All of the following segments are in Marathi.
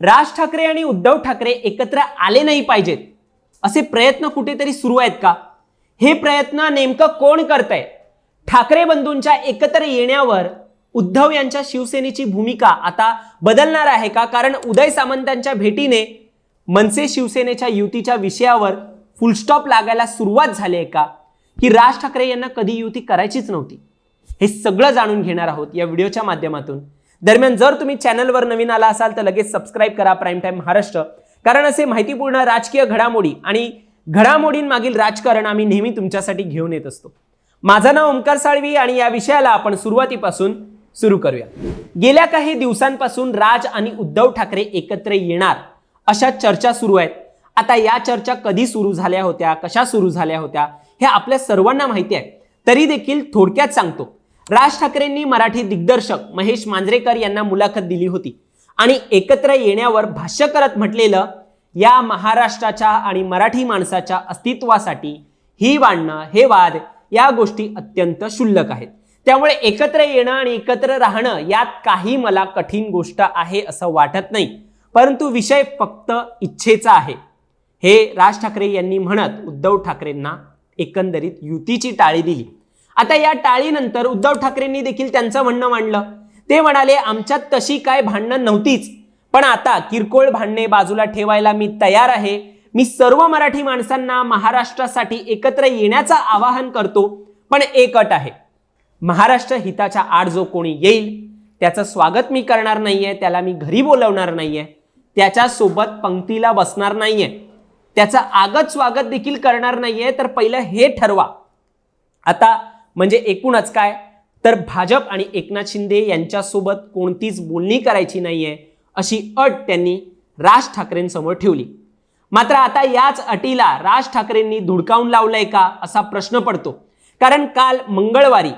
राज ठाकरे आणि उद्धव ठाकरे एकत्र आले नाही पाहिजेत. असे प्रयत्न कुठेतरी सुरू आहेत का? हे प्रयत्न नेमकं कोण करतंय? ठाकरे बंधूंच्या एकत्र येण्यावर उद्धव यांच्या शिवसेनेची भूमिका आता बदलणार आहे का? कारण उदय सामंतांच्या भेटीने मनसे शिवसेनेच्या युतीच्या विषयावर फुलस्टॉप लागायला सुरुवात झाली आहे का? की राज ठाकरे यांना कधी युती करायचीच नव्हती? हे सगळं जाणून घेणार आहोत या व्हिडिओच्या माध्यमातून. दरम्यान जर तुम्ही चॅनलवर नवीन आला असाल तर लगेच सबस्क्राईब करा प्राईम टाईम महाराष्ट्र. कारण असे माहितीपूर्ण राजकीय घडामोडी आणि घडामोडींमागील राजकारण आम्ही नेहमी तुमच्यासाठी घेऊन येत असतो. माझं नाव ओंकार साळवी आणि या विषयाला आपण सुरुवातीपासून सुरू करूया. गेल्या काही दिवसांपासून राज आणि उद्धव ठाकरे एकत्र येणार अशा चर्चा सुरू आहेत. आता या चर्चा कधी सुरू झाल्या होत्या कशा सुरू झाल्या होत्या हे आपल्या सर्वांना माहिती आहे. तरी देखील थोडक्यात सांगतो. राज ठाकरेंनी मराठी दिग्दर्शक महेश मांजरेकर यांना मुलाखत दिली होती. आणि एकत्र येण्यावर भाष्य करत म्हटलेलं या महाराष्ट्राच्या आणि मराठी माणसाच्या अस्तित्वासाठी ही वाढणं हे वाद या गोष्टी अत्यंत क्षुल्लक आहेत. त्यामुळे एकत्र येणं आणि एकत्र राहणं यात काही मला कठीण गोष्ट आहे असं वाटत नाही. परंतु विषय फक्त इच्छेचा आहे. हे राज ठाकरे यांनी म्हणत उद्धव ठाकरेंना एकंदरीत युतीची टाळी दिली. आता या टाळीनंतर उद्धव ठाकरेंनी देखील त्यांचं म्हणणं मांडलं. ते म्हणाले आमच्यात तशी काय भांडणं नव्हतीच. पण आता किरकोळ भांडणे बाजूला ठेवायला मी तयार आहे. मी सर्व मराठी माणसांना महाराष्ट्रासाठी एकत्र येण्याचं आवाहन करतो पण एक अट आहे. महाराष्ट्र हिताच्या आड जो कोणी येईल त्याचं स्वागत मी करणार नाहीये त्याला मी घरी बोलवणार नाहीये त्याच्यासोबत पंक्तीला बसणार नाहीये. त्याचं आगत स्वागत देखील करणार नाहीये तर पहिलं हे ठरवा. आता म्हणजे एकूणच काय? तर भाजप आणि एकनाथ शिंदे यांच्यासोबत कोणतीच बोलणी करायची नाहीये अशी अट त्यांनी राज ठाकरेंसमोर ठेवली. मात्र आता याच अटीला राज ठाकरेंनी धुडकावून लावलंय का असा प्रश्न पडतो. कारण काल मंगळवारी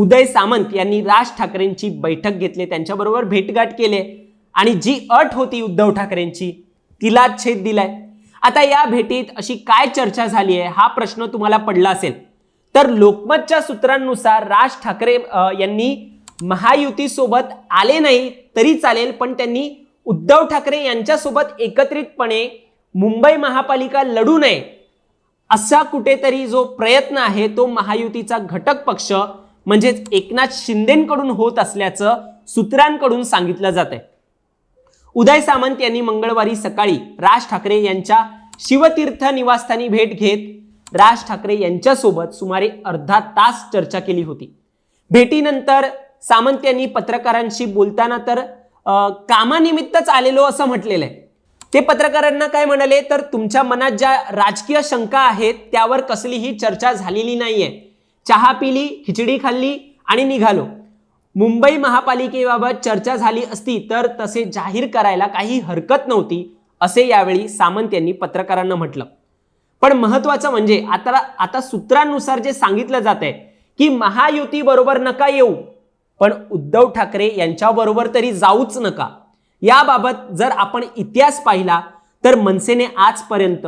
उदय सामंत यांनी राज ठाकरेंची बैठक घेतली त्यांच्याबरोबर भेटगाठ केले आणि जी अट होती उद्धव ठाकरेंची तिला छेद दिलाय. आता या भेटीत अशी काय चर्चा झाली आहे हा प्रश्न तुम्हाला पडला असेल. तर लोकमतच्या सूत्रांनुसार राज ठाकरे यांनी महायुतीसोबत आले नाही तरी चालेल पण त्यांनी उद्धव ठाकरे यांच्यासोबत एकत्रितपणे मुंबई महापालिका लढू नये असा कुठेतरी जो प्रयत्न आहे तो महायुतीचा घटक पक्ष म्हणजेच एकनाथ शिंदेकडून होत असल्याचं सूत्रांकडून सांगितलं जात आहे. उदय सामंत यांनी मंगळवारी सकाळी राज ठाकरे यांच्या शिवतीर्थ निवासस्थानी भेट घेत राज ठाकरे यांच्यासोबत सुमारे अर्धा तास चर्चा केली होती. भेटीनंतर सामंत यांनी पत्रकारांशी बोलताना तर कामानिमित्तच आलेलो असं म्हटलेलं आहे ते पत्रकारांना काय म्हणाले तर तुमच्या मनात ज्या राजकीय शंका आहेत त्यावर कसलीही चर्चा झालेली नाहीये. चहा पिली खिचडी खाल्ली आणि निघालो. मुंबई महापालिकेबाबत चर्चा झाली असती तर तसे जाहीर करायला काही हरकत नव्हती असे यावेळी सामंत यांनी पत्रकारांना म्हटलं. पण महत्वाचं म्हणजे आता आता सूत्रांनुसार जे सांगितलं जात आहे की महायुती बरोबर नका येऊ पण उद्धव ठाकरे यांच्याबरोबर तरी जाऊच नका. याबाबत जर आपण इतिहास पाहिला तर मनसेने आजपर्यंत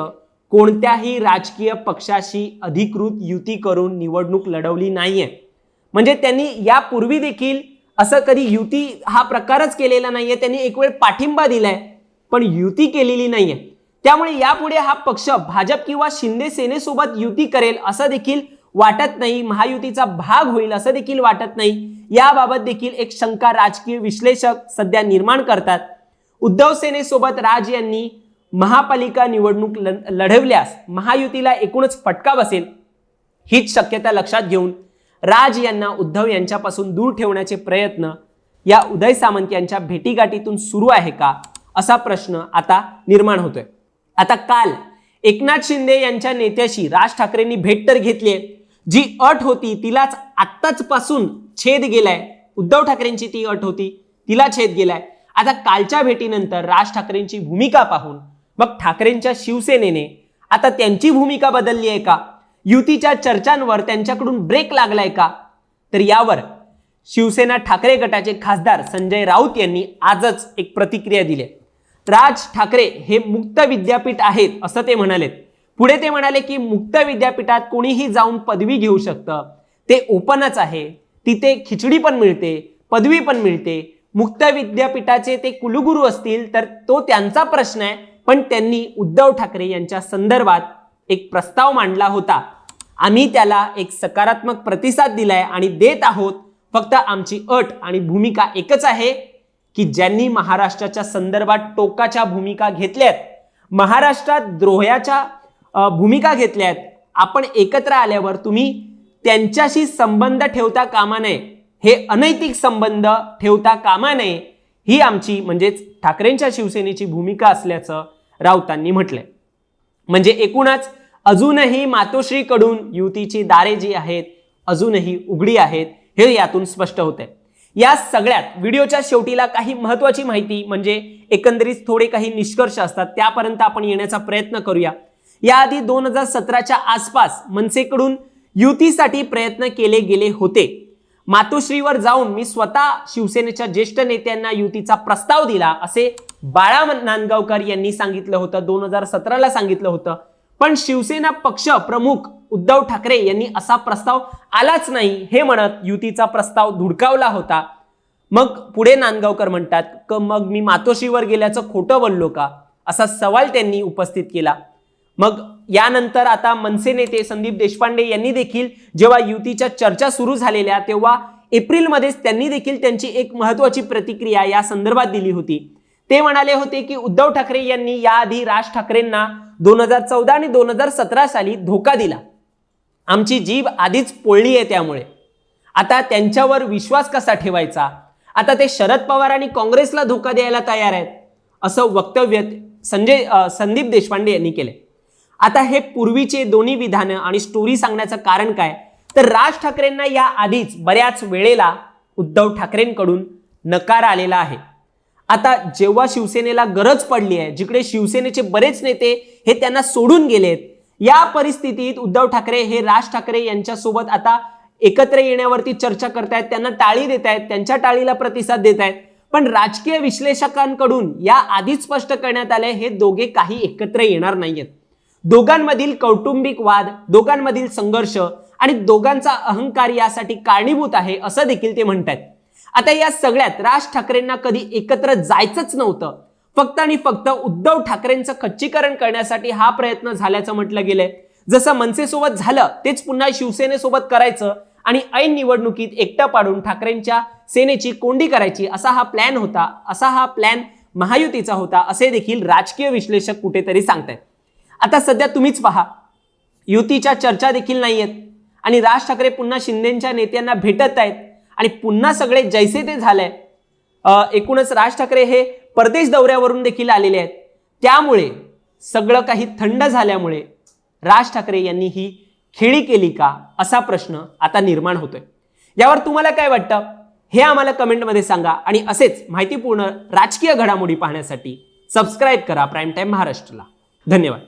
कोणत्याही राजकीय पक्षाशी अधिकृत युती करून निवडणूक लढवली नाहीये. म्हणजे त्यांनी यापूर्वी देखील असं कधी युती हा प्रकारच केलेला नाहीये. त्यांनी एक वेळ पाठिंबा दिलाय पण युती केलेली नाहीये. त्यामुळे यापुढे हा पक्ष भाजप किंवा शिंदे सेनेसोबत युती करेल असं देखील वाटत नाही महायुतीचा भाग होईल असं देखील वाटत नाही. याबाबत देखील एक शंका राजकीय विश्लेषक सध्या निर्माण करतात. उद्धव सेनेसोबत राज यांनी महापालिका निवडणूक ल- लढवल्यास महायुतीला एकूणच फटका बसेल. हीच शक्यता लक्षात घेऊन राज यांना उद्धव यांच्यापासून दूर ठेवण्याचे प्रयत्न या उदय सामंत यांच्या भेटीगाठीतून सुरू आहे का असा प्रश्न आता निर्माण होतोय. आता काल एकनाथ शिंदे यांच्या नेत्याशी राज ठाकरेंनी भेट तर घेतली जी अट होती तिलाच आत्ताच पासून छेद गेलाय. उद्धव ठाकरेंची ती अट होती तिला छेद गेलाय. आता कालच्या भेटीनंतर राज ठाकरेंची भूमिका पाहून मग ठाकरेंच्या शिवसेनेने आता त्यांची भूमिका बदलली आहे का? युतीच्या चर्चांवर त्यांच्याकडून ब्रेक लागलाय का? तर यावर शिवसेना ठाकरे गटाचे खासदार संजय राऊत यांनी आजच एक प्रतिक्रिया दिली आहे. राज ठाकरे हे मुक्त विद्यापीठ आहेत असं ते म्हणालेत. पुढे ते म्हणाले की मुक्त विद्यापीठात कोणीही जाऊन पदवी घेऊ शकतं. ते ओपनच आहे. तिथे खिचडी पण मिळते पदवी पण मिळते. मुक्त विद्यापीठाचे ते कुलगुरू असतील तर तो त्यांचा प्रश्न आहे. पण त्यांनी उद्धव ठाकरे यांच्या संदर्भात एक प्रस्ताव मांडला होता. आम्ही त्याला एक सकारात्मक प्रतिसाद दिलाय आणि देत आहोत. फक्त आमची अट आणि भूमिका एकच आहे. की ज्यांनी महाराष्ट्राच्या संदर्भात टोकाच्या भूमिका घेतल्यात महाराष्ट्रात द्रोह्याच्या भूमिका घेतल्यात आपण एकत्र आल्यावर तुम्ही त्यांच्याशी संबंध ठेवता कामा नये. हे अनैतिक संबंध ठेवता कामा नये ही आमची म्हणजेच ठाकरेंच्या शिवसेनेची भूमिका असल्याचं राऊतांनी म्हटलंय. म्हणजे एकूणच अजूनही मातोश्रीकडून युतीची दारे जी आहेत अजूनही उघडी आहेत हे यातून स्पष्ट होते या सगळ्यात व्हिडिओच्या शेवटीला काही महत्वाची माहिती म्हणजे एकंदरीत थोडे काही निष्कर्ष असतात त्यापर्यंत आपण येण्याचा प्रयत्न करूया. याआधी दोन हजार सतराच्या आसपास मनसेकडून युतीसाठी प्रयत्न केले गेले होते. मातोश्रीवर जाऊन मी स्वतः शिवसेनेच्या ज्येष्ठ नेत्यांना युतीचा प्रस्ताव दिला असे बाळा नांदगावकर यांनी सांगितलं होतं दोन हजार सतराला सांगितलं होतं. पण शिवसेना पक्ष प्रमुख उद्धव ठाकरे यांनी असा प्रस्ताव आलाच नाही. हे म्हणत युतीचा प्रस्ताव धुडकावला होता. मग पुढे नांदगावकर म्हणतात क मग मी मातोश्रीवर गेल्याचं खोटं बोललो का? असा सवाल त्यांनी उपस्थित केला. मग यानंतर आता मनसे नेते संदीप देशपांडे यांनी देखील जेव्हा युतीच्या चर्चा सुरू झालेल्या तेव्हा एप्रिलमध्येच त्यांनी देखील त्यांची एक महत्वाची प्रतिक्रिया या संदर्भात दिली होती. ते म्हणाले होते की उद्धव ठाकरे यांनी याआधी राज ठाकरेंना दोन हजार चौदा आणि दोन हजार सतरा साली धोका दिला. आमची जीभ आधीच पोळली आहे त्यामुळे. आता त्यांच्यावर विश्वास कसा ठेवायचा? आता ते शरद पवार आणि काँग्रेसला धोका द्यायला तयार आहेत असं वक्तव्य संजय संदीप देशपांडे यांनी केले आता हे पूर्वीचे दोन्ही विधानं आणि स्टोरी सांगण्याचं कारण काय? तर राज ठाकरेंना या आधीच बऱ्याच वेळेला उद्धव ठाकरेंकडून नकार आलेला आहे. आता जेव्हा शिवसेनेला गरज पडली आहे जिकडे शिवसेनेचे बरेच नेते हे त्यांना सोडून गेलेत या परिस्थितीत उद्धव ठाकरे हे राज ठाकरे यांच्यासोबत आता एकत्र येण्यावरती चर्चा करतायत त्यांना टाळी देत आहेत त्यांच्या टाळीला प्रतिसाद देत आहेत पण राजकीय विश्लेषकांकडून या आधीच स्पष्ट करण्यात आले हे दोघे काही एकत्र येणार नाहीयेत. दोघांमधील कौटुंबिक वाद दोघांमधील संघर्ष आणि दोघांचा अहंकार यासाठी कारणीभूत आहे असं देखील ते म्हणतात आता या सगळ्यात राज ठाकरेंना कधी एकत्र जायचंच नव्हतं. फक्त आणि फक्त उद्धव ठाकरेंचं खच्चीकरण करण्यासाठी हा प्रयत्न झाल्याचं म्हटलं गेलंय. जसं मनसेसोबत झालं तेच पुन्हा शिवसेनेसोबत करायचं आणि ऐन निवडणुकीत एकटं पाडून ठाकरेंच्या सेनेची कोंडी करायची असा हा प्लॅन होता असा हा प्लॅन महायुतीचा होता असे देखील राजकीय विश्लेषक कुठेतरी सांगतायत. आता सध्या तुम्हीच पहा युतीच्या चर्चा देखील नाही आहेत आणि राज ठाकरे पुन्हा शिंदेच्या नेत्यांना भेटत आहेत आणि पुन्हा सगळे जैसे ते झालंय एकूणच राज ठाकरे हे परदेश दौऱ्यावरून देखील आलेले आहेत. त्यामुळे सगळं काही थंड झाल्यामुळे राज ठाकरे यांनी ही खेळी केली का असा प्रश्न आता निर्माण होतोय. यावर तुम्हाला काय वाटतं? हे आम्हाला कमेंटमध्ये सांगा आणि असेच माहितीपूर्ण राजकीय घडामोडी पाहण्यासाठी सबस्क्राईब करा प्राईम टाईम महाराष्ट्रला. धन्यवाद.